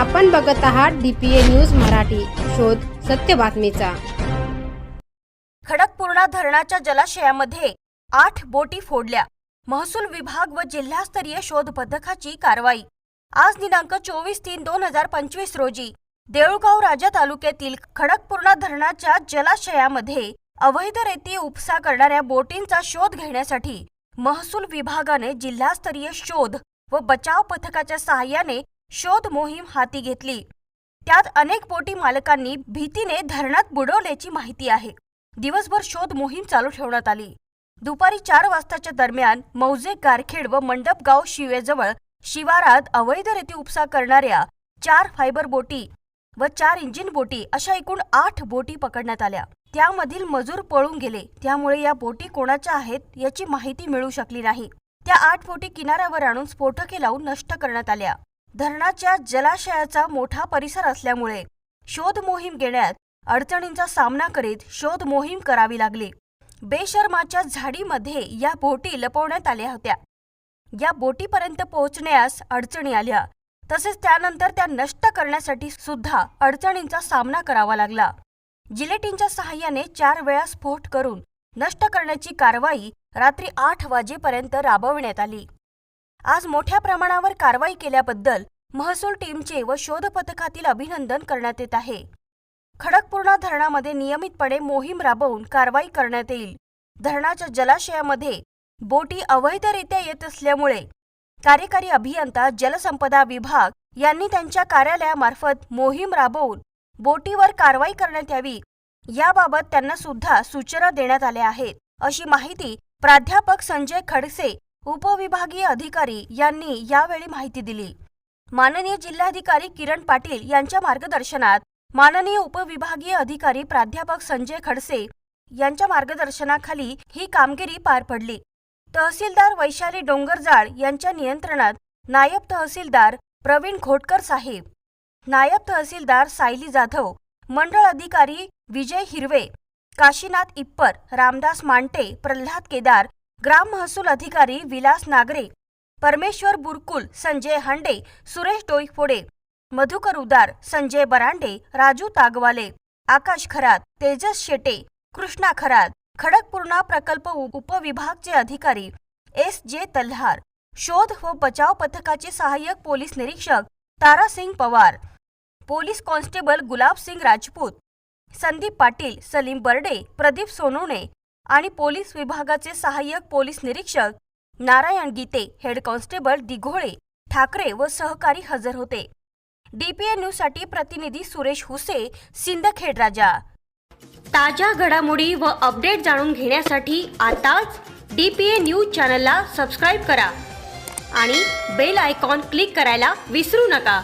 आपण बघत आहात डीपीए न्यूज मराठी. शोध सत्य बातमीचा. खडकपूर्णा धरणाच्या जलाशयामध्ये आठ बोटी फोडल्या. महसूल विभाग व जिल्हास्तरीय शोध पथकाची कारवाई. आज दिनांक चोवीस तीन दोन हजार पंचवीस रोजी देऊळगाव राजा तालुक्यातील खडकपूर्णा धरणाच्या जलाशयामध्ये अवैध रेती उपसा करणाऱ्या बोटींचा शोध घेण्यासाठी महसूल विभागाने जिल्हास्तरीय शोध व बचाव पथकाच्या सहाय्याने शोध मोहीम हाती घेतली. त्यात अनेक बोटी मालकांनी भीतीने धरणात बुडवल्याची माहिती आहे. दिवसभर शोध मोहीम चालू ठेवण्यात आली. दुपारी चार वाजताच्या दरम्यान मौजे गारखेड व मंडपगाव शिवेजवळ शिवारात अवैधरीती उपसा करणाऱ्या चार फायबर बोटी व चार इंजिन बोटी अशा एकूण आठ बोटी पकडण्यात आल्या. त्यामधील मजूर पळून गेले. त्यामुळे या बोटी कोणाच्या आहेत याची माहिती मिळू शकली नाही. त्या आठ बोटी किनाऱ्यावर आणून स्फोटके लावून नष्ट करण्यात आल्या. धरणाच्या जलाशयाचा मोठा परिसर असल्यामुळे शोध मोहीम घेण्यात अडचणींचा सामना करीत शोध मोहीम करावी लागली. बेशर्माच्या झाडीमध्ये या बोटी लपवण्यात आल्या होत्या. या बोटीपर्यंत पोहोचण्यास अडचणी आल्या. तसेच त्यानंतर त्या नष्ट करण्यासाठी सुद्धा अडचणींचा सामना करावा लागला. जिलेटिनच्या सहाय्याने चार वेळा स्फोट करून नष्ट करण्याची कारवाई रात्री आठ वाजेपर्यंत राबविण्यात आली. आज मोठ्या प्रमाणावर कारवाई केल्याबद्दल महसूल टीमचे व शोध पथकातील अभिनंदन करण्यात येत आहे. खडकपूर्णा धरणामध्ये नियमितपणे मोहीम राबवून कारवाई करण्यात येईल. धरणाच्या जलाशयामध्ये बोटी अवैधरित्या येत असल्यामुळे कार्यकारी अभियंता जलसंपदा विभाग यांनी त्यांच्या कार्यालयामार्फत मोहीम राबवून बोटीवर कारवाई करण्यात यावी याबाबत त्यांना सुद्धा सूचना देण्यात आल्या आहेत अशी माहिती प्राध्यापक संजय खडसे उपविभागीय अधिकारी यांनी यावेळी माहिती दिली. माननीय जिल्हाधिकारी किरण पाटील यांच्या मार्गदर्शनात माननीय उपविभागीय अधिकारी प्राध्यापक संजय खडसे यांच्या मार्गदर्शनाखाली ही कामगिरी पार पडली. तहसीलदार वैशाली डोंगरजाळ यांच्या नियंत्रणात नायब तहसीलदार प्रवीण घोटकर साहेब नायब तहसीलदार सायली जाधव मंडळ अधिकारी विजय हिरवे काशीनाथ इप्पर रामदास मांटे प्रल्हाद केदार ग्राम महसूल अधिकारी विलास नागरे परमेश्वर बुरकुल संजय हांडे सुरेश डोईफोडे मधुकर उदार संजय बरांडे राजू तागवाले आकाश खरात तेजस शेटे कृष्णा खरात खडकपूर्णा प्रकल्प उप- उपविभागचे अधिकारी एस जे तल्हार शोध व बचाव पथकाचे सहाय्यक पोलीस निरीक्षक तारासिंग पवार पोलीस कॉन्स्टेबल गुलाबसिंग राजपूत संदीप पाटील सलीम बर्डे प्रदीप सोनवणे आणि पोलीस विभागाचे सहाय्यक पोलीस निरीक्षक नारायण गीते हेड कॉन्स्टेबल दिघोळे ठाकरे व सहकारी हजर होते. डीपीए न्यूजसाठी प्रतिनिधी सुरेश हुसे सिंदखेड राजा. ताज्या घडामोडी व अपडेट जाणून घेण्यासाठी आताच डीपीए न्यूज चॅनलला सबस्क्राईब करा आणि बेल आयकॉन क्लिक करायला विसरू नका.